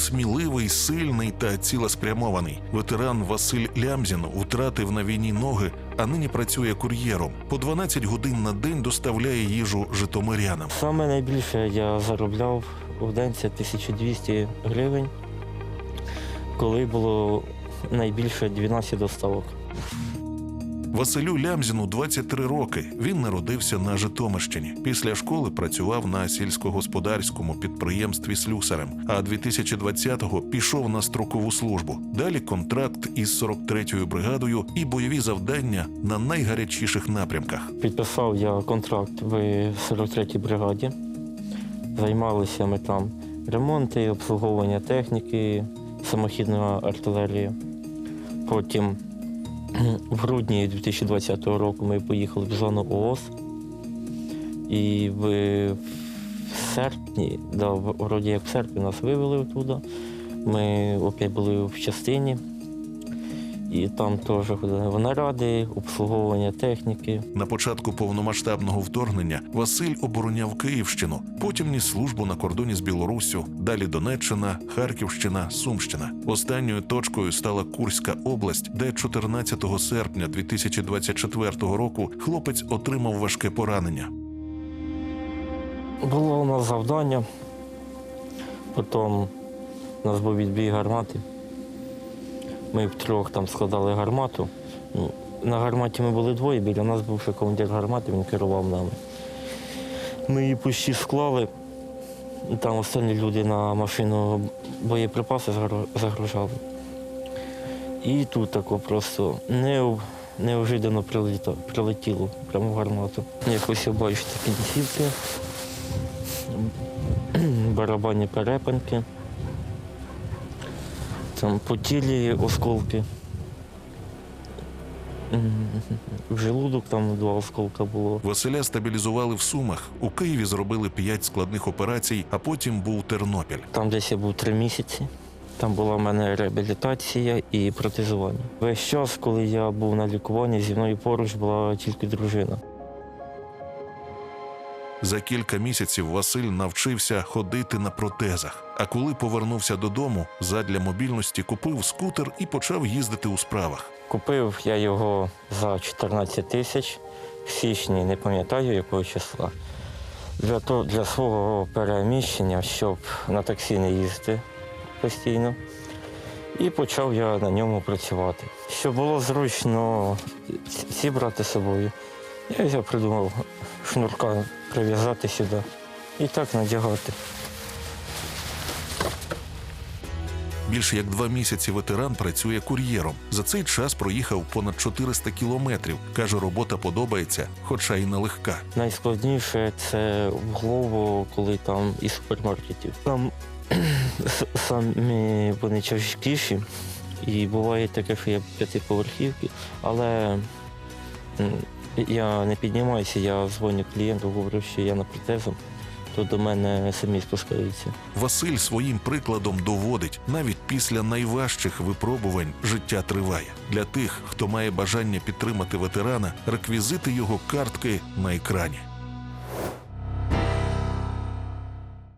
сміливий, сильний та цілеспрямований. Ветеран Василь Лямзін втратив на війні ноги, а нині працює кур'єром. По 12 годин на день доставляє їжу житомирянам. Саме найбільше я заробляв в день це 1200 гривень, коли було найбільше 12 доставок. Василю Лямзіну 23 роки. Він народився на Житомирщині. Після школи працював на сільськогосподарському підприємстві слюсарем. А 2020-го пішов на строкову службу. Далі контракт із 43-ю бригадою і бойові завдання на найгарячіших напрямках. Підписав я контракт в 43-й бригаді. Займалися ми там ремонти, обслуговування техніки, самохідної артилерії. Потім в грудні 2020 року ми поїхали в зону ООС. І в, в серпні, да, вроді як в серпні нас вивели оттуда. Ми опять були в частині. І там теж в наради, обслуговування техніки. На початку повномасштабного вторгнення Василь обороняв Київщину, потім ніс службу на кордоні з Білоруссю, далі Донеччина, Харківщина, Сумщина. Останньою точкою стала Курська область, де 14 серпня 2024 року хлопець отримав важке поранення. Було у нас завдання. Потім у нас був відбій гармати. Ми втрьох там складали гармату. Ну, На гарматі ми були двоє, біля нас був ще командир гармати, він керував нами. Ми її почти склали. Там останні люди на машину боєприпаси загру- загружали. І тут тако просто неов- неожиданно приліта- прилетіло прямо в гармату. Якось я бачу такі кінцівки барабанні перепинки. Там по тілі осколки. В желудок там два осколка було. Василя стабілізували в Сумах. У Києві зробили п'ять складних операцій, а потім був Тернопіль. Там десь я був три місяці. Там була в мене реабілітація і протезування. Весь час, коли я був на лікуванні, зі мною поруч була тільки дружина. За кілька місяців Василь навчився ходити на протезах. А коли повернувся додому, задля мобільності купив скутер і почав їздити у справах. Купив я його за 14 тисяч в січні, не пам'ятаю якого числа. Для, то, для свого переміщення, щоб на таксі не їздити постійно. І почав я на ньому працювати. Щоб було зручно ці з собою. Я взяв, придумав шнурка прив'язати сюди і так надягати. Більше як два місяці ветеран працює кур'єром. За цей час проїхав понад 400 кілометрів. каже, робота подобається, хоча й нелегка. Найскладніше це в голову, коли там із супермаркетів. Там самі вони тяжкіші, і буває таке, що я п'ятиповерхівки, але я не піднімаюся, я дзвоню клієнту, говорю, що я на протезом, то до мене самі спускаються. Василь своїм прикладом доводить, навіть після найважчих випробувань життя триває. Для тих, хто має бажання підтримати ветерана, реквізити його картки на екрані.